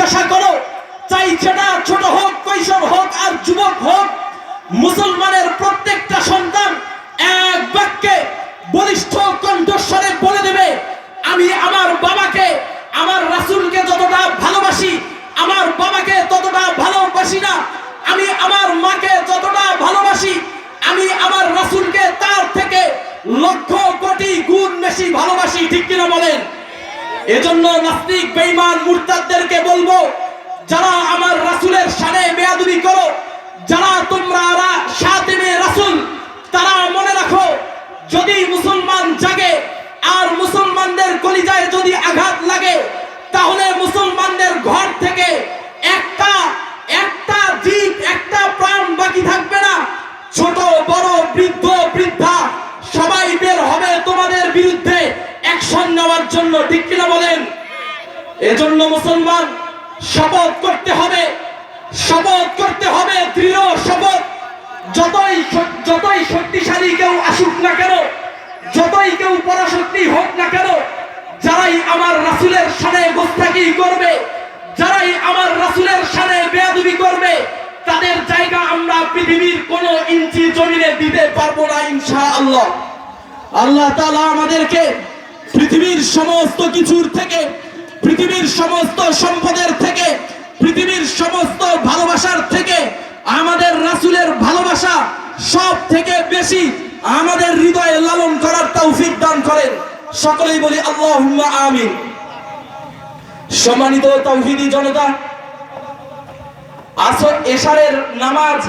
জিজ্ঞাসা করো, চাই সেটা ছোট হোক, কৈশোর হোক আর যুবক হোক, মুসলমানের প্রত্যেকটা সন্তান এক বাক্যে বলিষ্ঠ কণ্ঠস্বরে বলে দেবে, আমি আমার বাবাকে, আমার রাসূলকে যতটা ভালোবাসি, আমার বাবাকে ততটা ভালোবাসি না। আমি আমার মাকে যতটা ভালোবাসি, আমি আমার রাসুলকে তার থেকে লক্ষ কোটি গুণ বেশি ভালোবাসি। ঠিক কিনা বলেন? এজন্য নাস্তিক, বেঈমান, মুরতাদদেরকে বলব, যারা আমার রাসূলের শানে বেয়াদবি করো, যারা তোমরা শাতিমে রাসূল, তারা মনে রাখো, যদি মুসলমান জাগে আর মুসলমানদের কলিজায় যদি আঘাত লাগে, তাহলে মুসলমানদের ঘর থেকে একটা একটা জীব, একটা প্রাণ বাকি থাকবে না। ছোট, বড়, বৃদ্ধ, বৃদ্ধা, সবাই বের হবে তোমাদের বিরুদ্ধে অ্যাকশন নেওয়ার জন্য ঠিক এজন্য মুসলমান শপথ করতে হবে, শপথ করতে হবে, দৃঢ় শপথ। যতই যতই শক্তিশালী কেউ আসুক না কেন, যতই কেউ পরাশক্তি হোক না কেন, যারাই আমার রাসূলের সানে গোস্তাকি করবে, যারাই আমার রাসূলের সানে বেয়াদবি করবে, তাদের জায়গা আমরা পৃথিবীর কোন ইঞ্চি জমিনে দিতে পারব না, ইনশাআল্লাহ। আল্লাহ তাআলা আমাদেরকে পৃথিবীর সমস্ত কিছুর থেকে পৃথিবীর সমস্ত সম্পদের থেকে, পৃথিবীর সমস্ত ভালোবাসার থেকে, আমাদের রাসূলের ভালোবাসা সব থেকে বেশি আমাদের হৃদয়ে লালন করার তৌফিক দান করেন। সকলেই বলি আল্লাহ আমিন। সম্মানিত তৌহিদি জনতা, আসর এশারের নামাজ